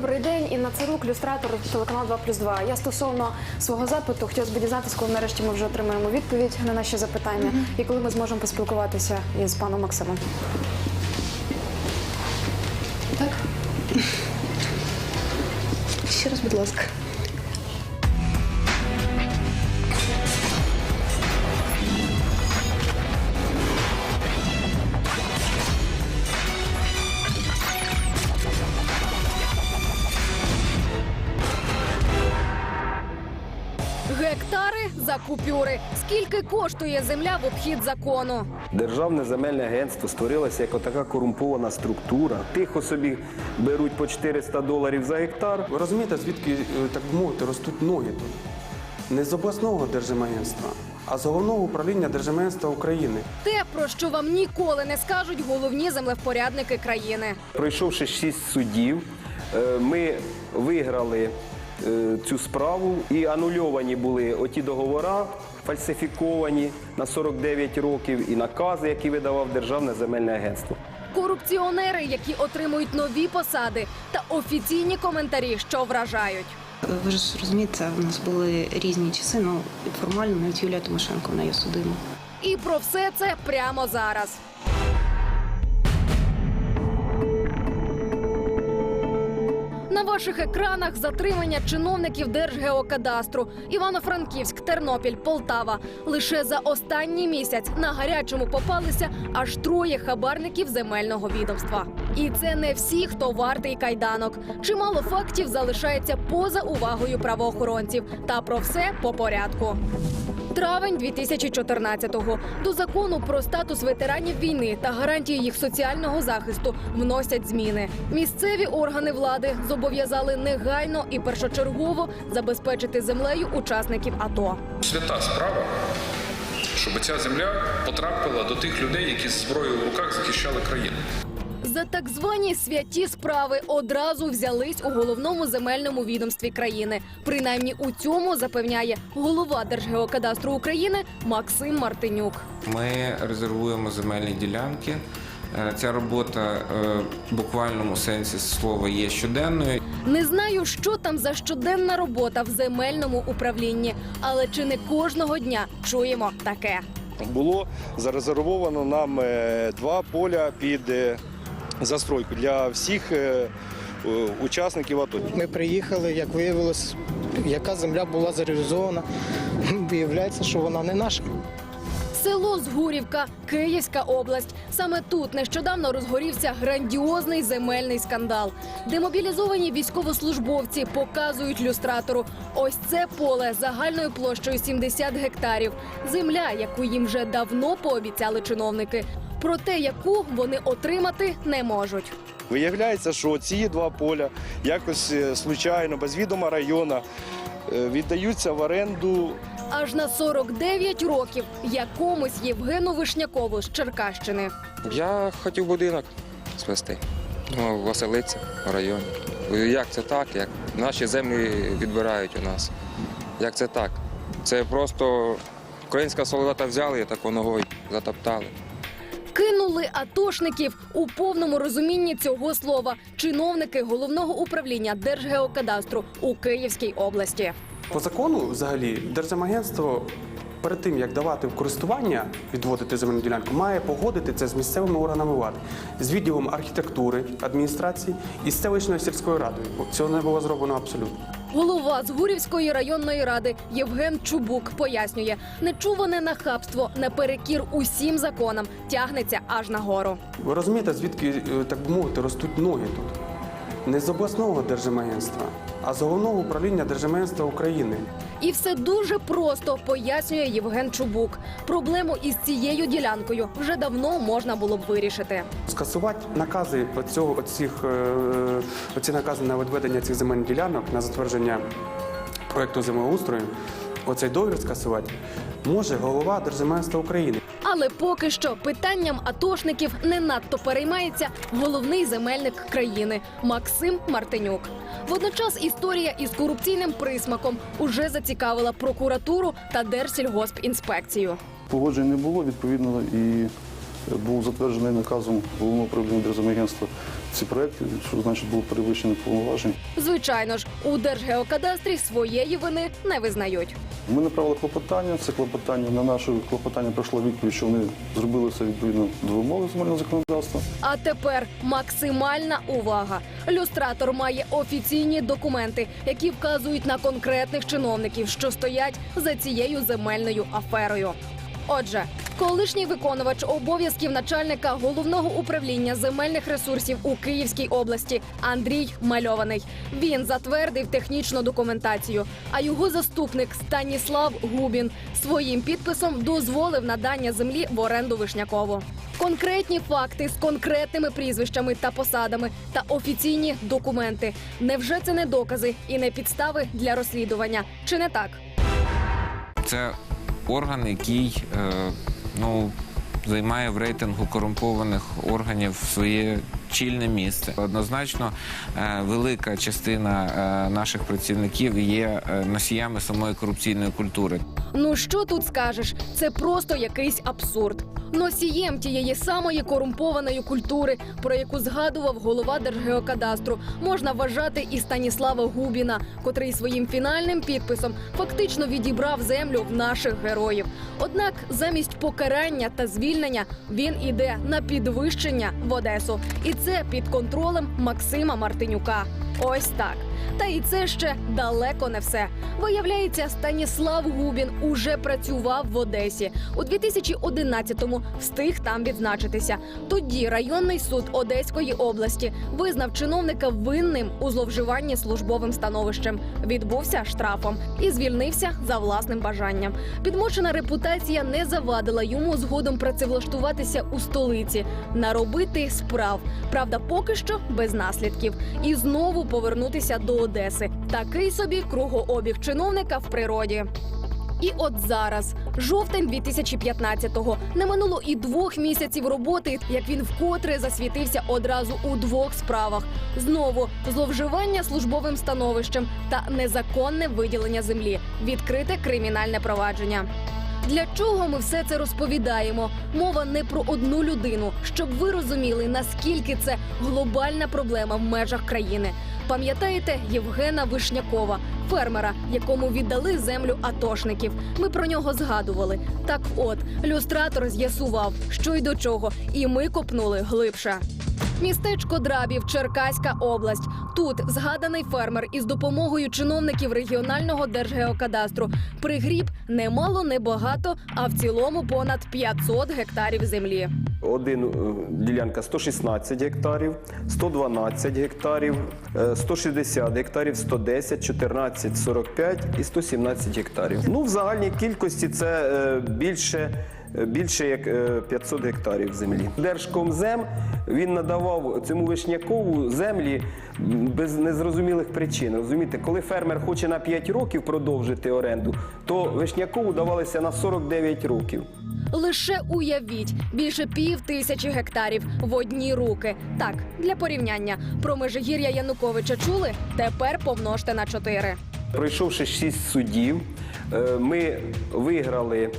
добрий день. Інна Царук, люстратор телеканал 2 плюс 2. Я стосовно свого запиту хотілося б дізнатися, коли нарешті ми вже отримаємо відповідь на наші запитання і коли ми зможемо поспілкуватися із паном Максимом. Так? Ще раз, будь ласка. Купюри. Скільки коштує земля в обхід закону? Державне земельне агентство створилося як така корумпована структура. Тихо собі беруть по 400 доларів за гектар. Ви розумієте, звідки, е, так мовити, ростуть ноги тут? Не з обласного держземагентства, а з головного управління Держземагентства України. Те, про що вам ніколи не скажуть головні землевпорядники країни. Пройшовши 6 судів, е, ми виграли цю справу і анульовані були оті договори, фальсифіковані на 49 років, і накази, які видавав Державне земельне агентство. Корупціонери, які отримують нові посади, та офіційні коментарі, що вражають. Ви ж розумієте, у нас були різні часи. Ну формально навіть Юлія Тимошенко вона є судима. І про все це прямо зараз. На ваших екранах затримання чиновників Держгеокадастру Івано-Франківськ, Тернопіль, Полтава. Лише за останній місяць на гарячому попалися аж троє хабарників земельного відомства. І це не всі, хто вартий кайданок. Чимало фактів залишається поза увагою правоохоронців. Та про все по порядку. Травень 2014-го. До закону про статус ветеранів війни та гарантії їх соціального захисту вносять зміни. Місцеві органи влади зобов'язали негайно і першочергово забезпечити землею учасників АТО. свята справа, щоб ця земля потрапила до тих людей, які з зброєю в руках захищали країну. За так звані святі справи одразу взялись у головному земельному відомстві країни. Принаймні у цьому запевняє голова Держгеокадастру України Максим Мартинюк. Ми резервуємо земельні ділянки. Е, Ця робота е, в буквальному сенсі слова є щоденною. Не знаю, що там за щоденна робота в земельному управлінні, але чи не кожного дня чуємо таке. було зарезервовано нам е, два поля під застройку для всіх учасників АТО. Ми приїхали, як виявилось, яка земля була зареалізована. Виявляється, що вона не наша. Село Згурівка, Київська область. Саме тут нещодавно розгорівся грандіозний земельний скандал. Демобілізовані військовослужбовці показують люстратору. Ось це поле загальною площею 70 гектарів. Земля, яку їм вже давно пообіцяли чиновники. Проте яку вони отримати не можуть. Виявляється, що ці два поля якось е, случайно, без відома району, е, віддаються в оренду Аж на 49 років якомусь Євгену Вишнякову з Черкащини. Я хотів будинок звести. Ну, Василиця в районі. Як це так? Як наші землі відбирають у нас? Як це так? Це просто українська солдата взяли і таку ногою затоптали. Кинули атошників у повному розумінні цього слова чиновники головного управління Держгеокадастру у Київській області. По закону, взагалі, Держземагентство перед тим, як давати в користування, відводити земельну ділянку, має погодити це з місцевими органами влади, з відділом архітектури адміністрації і з селищною сільською радою. Цього не було зроблено абсолютно. Голова Згурівської районної ради Євген Чубук пояснює, нечуване нахабство наперекір усім законам тягнеться аж нагору. Ви розумієте, звідки, е, так би мовити, ростуть ноги тут? Не з обласного держземагентства, а з головного управління Держземагентства України. І все дуже просто пояснює Євген Чубук. Проблему із цією ділянкою вже давно можна було б вирішити. Скасувати накази оцього, оцих, е, оці накази на відведення цих земельних ділянок на затвердження проекту землеустрою, оцей договір скасувати може голова Держземагентства України. Але поки що питанням атошників не надто переймається головний земельник країни Максим Мартинюк. Водночас історія із корупційним присмаком уже зацікавила прокуратуру та Держсільгоспінспекцію. Погоджень не було, відповідно, і був затверджений наказом головного управління Держземагентства ці проекти, що значить було перевищено повноважень. Звичайно ж, у Держгеокадастрі своєї вини не визнають. Ми направили клопотання. Це клопотання на наше клопотання пройшло відповідь, що вони зробили це відповідно до вимоги земельного законодавства. А тепер максимальна увага. Люстратор має офіційні документи, які вказують на конкретних чиновників, що стоять за цією земельною аферою. Отже, колишній виконувач обов'язків начальника головного управління земельних ресурсів у Київській області Андрій Мальований. Він затвердив технічну документацію. А його заступник Станіслав Губін своїм підписом дозволив надання землі в оренду Вишнякову. Конкретні факти з конкретними прізвищами та посадами та офіційні документи. Невже це не докази і не підстави для розслідування? Чи не так? Це орган, який е, ну, займає в рейтингу корумпованих органів своє чільне місце. Однозначно, е, велика частина е, наших працівників є е, носіями самої корупційної культури. Ну що тут скажеш? Це просто якийсь абсурд. Носієм тієї самої корумпованої культури, про яку згадував голова Держгеокадастру, можна вважати і Станіслава Губіна, котрий своїм фінальним підписом фактично відібрав землю в наших героїв. Однак замість покарання та звільнення він іде на підвищення в Одесу, і це під контролем Максима Мартинюка. Ось так. Та і це ще далеко не все. Виявляється, Станіслав Губін уже працював в Одесі. У 2011-му встиг там відзначитися. Тоді районний суд Одеської області визнав чиновника винним у зловживанні службовим становищем. Відбувся штрафом і звільнився за власним бажанням. Підмочена репутація не завадила йому згодом працевлаштуватися у столиці, наробити справ. Правда, поки що без наслідків. І знову повернутися до Одеси. Такий собі кругообіг чиновника в природі. І от зараз, жовтень 2015-го, не минуло і двох місяців роботи, як він вкотре засвітився одразу у двох справах: знову зловживання службовим становищем та незаконне виділення землі, відкрите кримінальне провадження. Для чого ми все це розповідаємо? Мова не про одну людину, щоб ви розуміли, наскільки це глобальна проблема в межах країни. Пам'ятаєте Євгена Вишнякова, фермера, якому віддали землю атошників. Ми про нього згадували. Так, от люстратор з'ясував, що й до чого, і ми копнули глибше. Містечко Драбів, Черкаська область. Тут згаданий фермер із допомогою чиновників регіонального держгеокадастру пригріб немало не багато, а в цілому понад 500 гектарів землі. Один е, ділянка 116 гектарів, 112 гектарів, е, 160 гектарів, 110, 14, 45 і 117 гектарів. Ну, в загальній кількості це е, більше. Е, Більше як е, 500 гектарів землі. Держкомзем він надавав цьому вишнякову землі без незрозумілих причин. Розумієте, коли фермер хоче на 5 років продовжити оренду, то вишнякову давалися на 49 років. Лише уявіть більше пів тисячі гектарів в одні руки. Так, для порівняння про Межигір'я Януковича чули? Тепер помножте на чотири. Пройшовши шість судів, е, ми виграли е,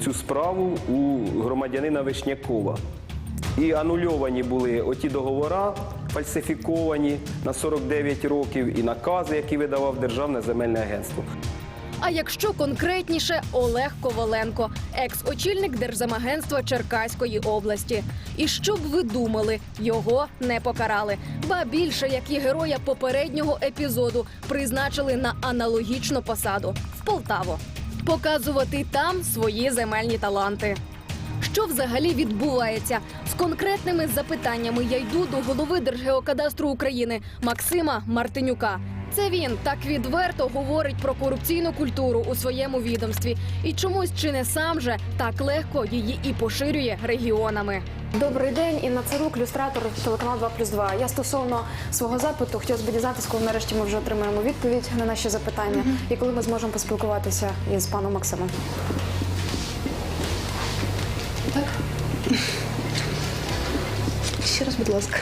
цю справу у громадянина Вишнякова. І анульовані були оті договори, фальсифіковані на 49 років, і накази, які видавав Державне земельне агентство. А якщо конкретніше, Олег Коваленко, екс-очільник Держземагентства Черкаської області. І що б ви думали, його не покарали. Ба більше, як і героя попереднього епізоду, призначили на аналогічну посаду в Полтаву. Показувати там свої земельні таланти. Що взагалі відбувається з конкретними запитаннями? Я йду до голови Держгеокадастру України Максима Мартинюка. Це він так відверто говорить про корупційну культуру у своєму відомстві, і чомусь чи не сам же так легко її і поширює регіонами. Добрий день, Інна Царук, люстратор телеканал 2 плюс 2. Я стосовно свого запиту хотілося б дізнатися, коли нарешті ми вже отримаємо відповідь на наші запитання, і коли ми зможемо поспілкуватися із паном Максимом. Так. Ще раз, будь ласка.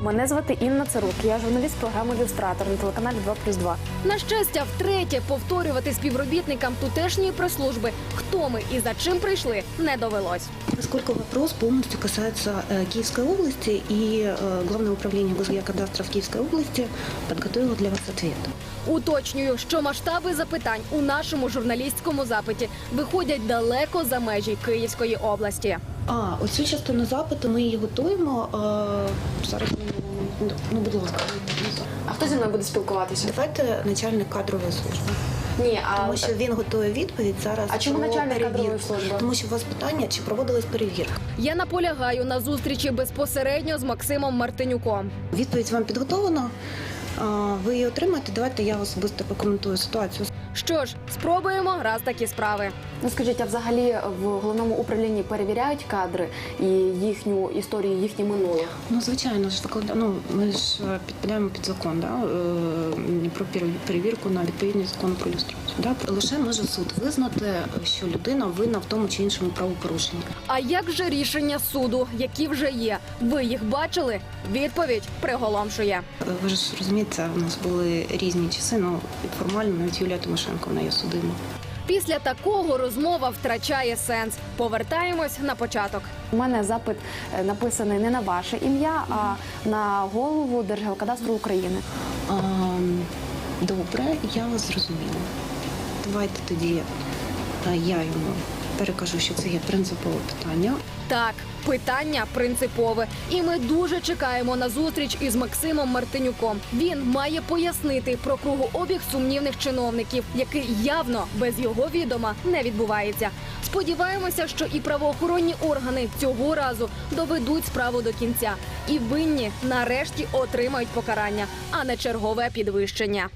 Мене звати Інна Царук. Я журналіст програми Люстратор на телеканалі 2+,2. На щастя, втретє повторювати співробітникам тутешньої прес-служби, хто ми і за чим прийшли, не довелось. Поскольку вопрос полностью касается э, Киевской области, и э, Главное управление Госгеокадастра в Киевской области подготовило для вас ответ. Уточнюю, що масштаби запитань у нашому журналістському запиті виходять далеко за межі Київської області. А, оцю частину запиту ми її готуємо. Е, зараз ну, ну, будь ласка, А хто зі мною буде спілкуватися? давайте начальник кадрової служби. Ні, а Тому що він готує відповідь зараз. А чому начальник перевірку. кадрової служби? Тому що у вас питання, чи проводилась перевірка. Я наполягаю на зустрічі безпосередньо з Максимом Мартинюком. Відповідь вам підготовлена. Ви її отримаєте. Давайте я особисто прокоментую ситуацію. Що ж, спробуємо раз такі справи. ну скажіть, а взагалі в головному управлінні перевіряють кадри і їхню історію, їхнє минуле? Ну, звичайно ж, ну, ми ж е, підпадаємо під закон да? е, про пере- перевірку на відповідність закону про люстрацію. Да? Лише може суд визнати, що людина винна в тому чи іншому правопорушенні. А як же рішення суду, які вже є? Ви їх бачили? Відповідь приголомшує. Е, Ви ж розумієте, у нас були різні часи, ну формально навіть Юлія Тимошенко вона є судима. Після такого розмова втрачає сенс. Повертаємось на початок. У мене запит е, написаний не на ваше ім'я, а на голову Держгеокадастру України. А, добре, я вас зрозуміла. Давайте тоді е, я йому перекажу, що це є принципове питання. Так, питання принципове, і ми дуже чекаємо на зустріч із Максимом Мартинюком. Він має пояснити про кругообіг сумнівних чиновників, який явно без його відома не відбувається. Сподіваємося, що і правоохоронні органи цього разу доведуть справу до кінця, і винні нарешті отримають покарання, а не чергове підвищення.